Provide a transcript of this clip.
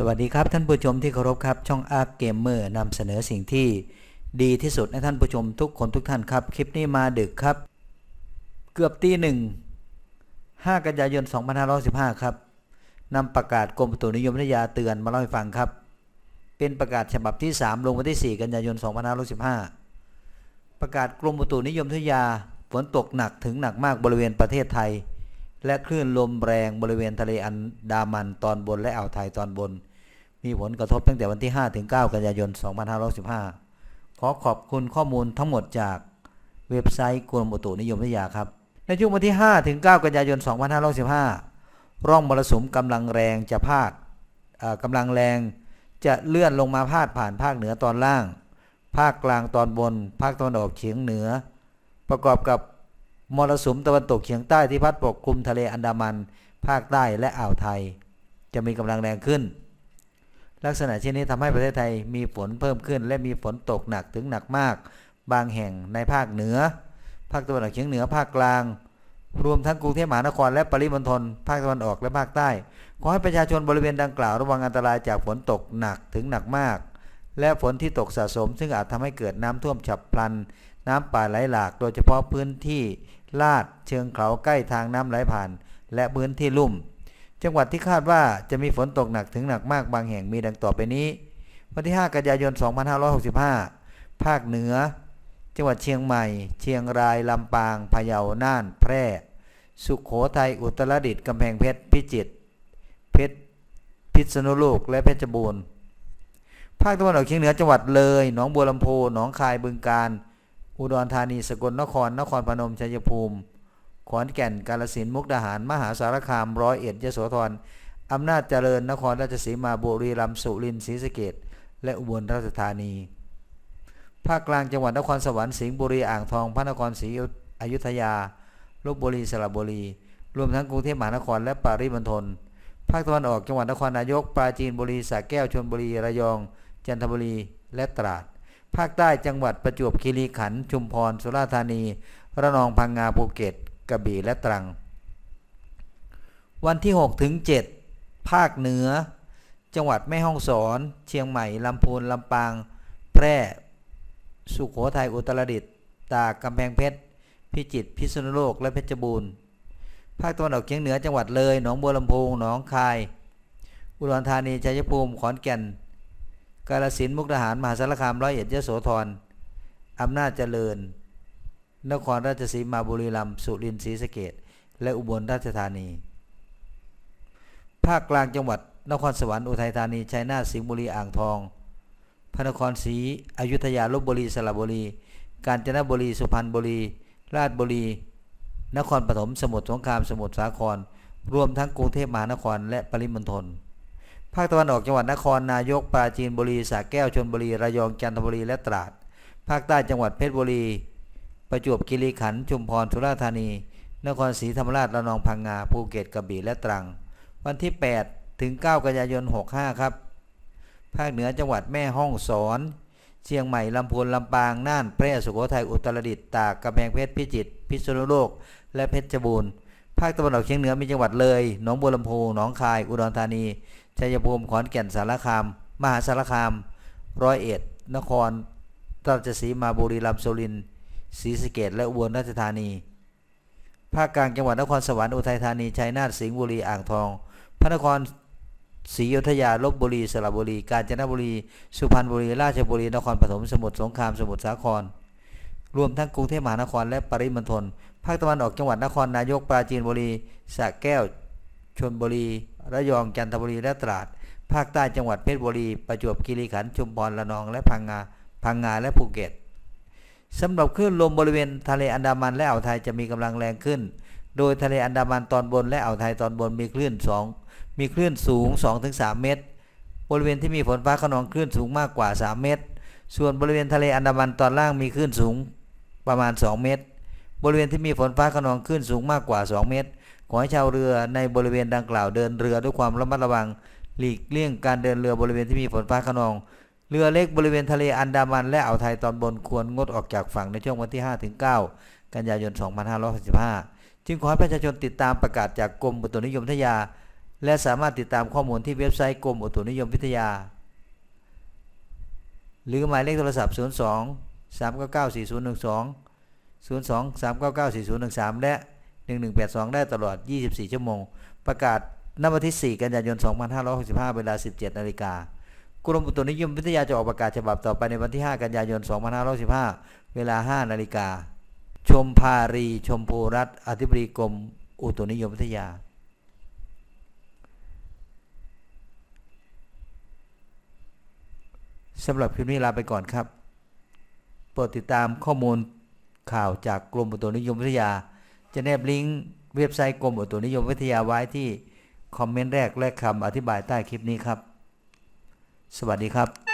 สวัสดีครับท่านผู้ชมที่เคารพครับช่องอาร์เกมเมอร์นำเสนอสิ่งที่ดีที่สุดให้ท่านผู้ชมทุกคนทุกท่านครับ คลิปนี้มาดึกครับ เกือบตีหนึ่ง5กันยายน 2515 ครับนำประกาศกรมตุนิยมวิทยาเตือนมาเล่าให้ฟังครับ เป็นประกาศฉบับที่ 3 ลงวันที่ 4 กันยายน 2515 ประกาศกรมตุนิยมวิทยาฝนตกหนักถึงหนักมากบริเวณประเทศไทยและคลื่นลมแรงบริเวณทะเลอันดามันตอนบนและอ่าวไทยตอนบน มีผลกระทบตั้งแต่วันที่ 5 ถึง 9 กันยายน 2515ขอขอบคุณข้อมูลทั้งหมดจากเว็บไซต์กรมอุตุนิยมวิทยาครับ ในช่วงวันที่ 5 ถึง 9 กันยายน 2515ร่องมรสุมกำลังแรงจะพาดกำลังแรงจะเลื่อนลงมาพาดผ่านภาคเหนือตอนล่าง ภาคกลางตอนบน ภาคตะวันออกเฉียงเหนือ ประกอบกับมรสุมตะวันตกเฉียงใต้ที่พัดปกคลุมทะเลอันดามัน ภาคใต้และอ่าวไทย จะมีกำลังแรงขึ้น ลักษณะเช่นนี้ทำให้ประเทศไทยมีฝนเพิ่มขึ้น และมีฝนตกหนักถึงหนักมาก บางแห่งในภาคเหนือ ภาคตะวันออกเฉียงเหนือภาคกลาง รวมทั้งกรุงเทพมหานครและปริมณฑลภาคตะวันออกและภาคใต้ ขอให้ประชาชนบริเวณดังกล่าวระวังอันตรายจากฝนตกหนักถึงหนักมาก และฝนที่ตกสะสม ซึ่งอาจทำให้เกิดน้ำท่วมฉับพลัน น้ำป่าไหลหลาก โดยเฉพาะพื้นที่ลาดเชิงเขาใกล้ทางน้ำไหลผ่าน และพื้นที่ลุ่ม จังหวัดที่คาดว่าจะมีฝนตกหนักถึงหนักมากบางแห่งมีดังต่อไปนี้ วันที่ 5 กันยายน 2565 ภาคเหนือ จังหวัดเชียงใหม่ เชียงราย ลำปาง พะเยา น่าน แพร่ สุขโขทัย อุตรดิตถ์ กำแพงเพชร พิจิตร เพชร พิษณุโลก และเพชรบูรณ์ ภาคตะวันออกเฉียงเหนือ จังหวัดเลย หนองบัวลำพู หนองคาย บึงกาฬ อุดรธานี สกลนคร นครพนม ชัยภูมิ ขอนแก่นกาฬสินมุกดาหาร มหาสารคามร้อยเอ็ดยโสธรอำนาจเจริญนครราชสีมาบุรีรัมย์สุรินทร์ศรีสะเกษและอุบลราชธานี ภาคกลางจังหวัดนครสวรรค์สิงห์บุรีอ่างทอง พระนครศรีอยุธยาลบบุรีสระบุรี รวมทั้งกรุงเทพมหานครและปริมณฑลภาคตะวันออกจังหวัดนครนายกปราจีนบุรีสระแก้วชลบุรีระยอง จันทบุรีและตราด ภาคใต้จังหวัดประจวบคีรีขันธ์ชุมพรสุราษฎร์ธานี ระนองพังงาภูเก็ต กระบี่และตรัง วันที่ 6 ถึง 7 ภาคเหนือ จังหวัดแม่ฮ่องสอน เชียงใหม่ลำพูนลำปาง แพร่ สุโขทัยอุตรดิตถ์ตากกำแพงเพชร พิจิตรพิษณุโลกและเพชรบูรณ์ภาคตะวันออกเฉียงเหนือจังหวัดเลยหนองบัวลำพูหนองคาย อุดรธานีชัยภูมิขอนแก่น กาฬสินธุ์มุกดาหารมหาสารคามร้อยเอ็ดยโสธรอำนาจเจริญ นครราชสีมาบุรีรัมย์สุรินทร์ศรีสะเกษและอุบลราชธานี ภาคกลางจังหวัด นครสวรรค์อุทัยธานีชัยนาทสิงห์บุรีอ่างทอง พระนครศรีอยุธยาลบบุรีสระบุรี กาญจนบุรีสุพรรณบุรี ราชบุรี นครปฐมสมุทรสงครามสมุทรสาคร รวมทั้งกรุงเทพมหานครและปริมณฑลภาคตะวันออกจังหวัดนครนายกปราจีนบุรีสระแก้วชลบุรีระยองจันทบุรีและตราด ภาคใต้จังหวัดเพชรบุรี ประจวบคีรีขันธ์ชุมพรสุราษฎร์ธานี นครศรีธรรมราชระนองพังงาภูเก็ตกระบี่และตรัง วันที่ 8 ถึง 9 กันยายน 65 ครับ ภาคเหนือจังหวัดแม่ฮ่องสอน เชียงใหม่ลำพูนลำปางน่านแพร่สุโขทัยอุตรดิตถ์ตากกำแพงเพชรพิจิตรพิษณุโลก และเพชรบูรณ์ภาคตะวันออกเฉียงเหนือมีจังหวัดเลยหนองบัวลำพูหนองคาย อุดรธานี ชัยภูมิ ขอนแก่น สารคาม มหาสารคาม ร้อยเอ็ด นครราชสีมาบุรีรัมย์สุรินทร์ ศรีสะเกษและอุบลราชธานี ภาคกลางจังหวัดนครสวรรค์อุทัยธานีชัยนาทสิงห์บุรีอ่างทอง พระนครศรีอยุธยาลบบุรีสระบุรี กาญจนบุรี สุพรรณบุรี ราชบุรี นครปฐมสมุทรสงครามสมุทรสาคร รวมทั้งกรุงเทพมหานครและปริมณฑลภาคตะวันออกจังหวัดนครนายกปราจีนบุรีสระแก้วชลบุรี ระยองจันทบุรีและตราด ภาคใต้จังหวัดเพชรบุรี ประจวบคีรีขันธ์ชุมพรระนองและพังงาพังงาและภูเก็ต สำหรับคลื่นลมบริเวณทะเลอันดามันและอ่าวไทยจะมีกำลังแรงขึ้น โดยทะเลอันดามันตอนบนและอ่าวไทยตอนบนมีคลื่นสองมีคลื่นสูง 2-3 เมตร บริเวณที่มีฝนฟ้าขนองคลื่นสูงมากกว่า 3 เมตร ส่วนบริเวณทะเลอันดามันตอนล่างมีคลื่นสูงประมาณ 2 เมตร บริเวณที่มีฝนฟ้าขนองคลื่นสูงมากกว่า 2 เมตร ขอให้ชาวเรือในบริเวณดังกล่าวเดินเรือด้วยความระมัดระวัง หลีกเลี่ยงการเดินเรือบริเวณที่มีฝนฟ้าขนอง เรือเล็กบริเวณทะเลอันดามัน และอ่าวไทยตอนบนควรงดออกจากฝั่งในช่วงวันที่ 5-9 กันยายน 2565 จึงขอให้ประชาชนติดตามประกาศจากกรมอุตุนิยมวิทยา และสามารถติดตามข้อมูลที่เว็บไซต์กรมอุตุนิยมวิทยา หรือหมายเลขโทรศัพท์ 02 399 4012 02 399 4013 และ 1182 ได้ตลอด 24 ชั่วโมง ประกาศณวันที่ 4 กันยายน 2565 เวลา 17 นาฬิกา กรมอุตุนิยมวิทยาจะออกประกาศฉบับต่อไปในวันที่ 5 กันยายน 2565เวลา 5 นาฬิกา ชมภารีชมพูรัตอธิบดีกรมอุตุนิยมวิทยา สำหรับคลิปนี้ลาไปก่อนครับ โปรดติดตามข้อมูลข่าวจากกรมอุตุนิยมวิทยา จะแนบลิงก์เว็บไซต์กรมอุตุนิยมวิทยาไว้ที่คอมเมนต์แรกและคำอธิบายใต้คลิปนี้ครับ สวัสดีครับ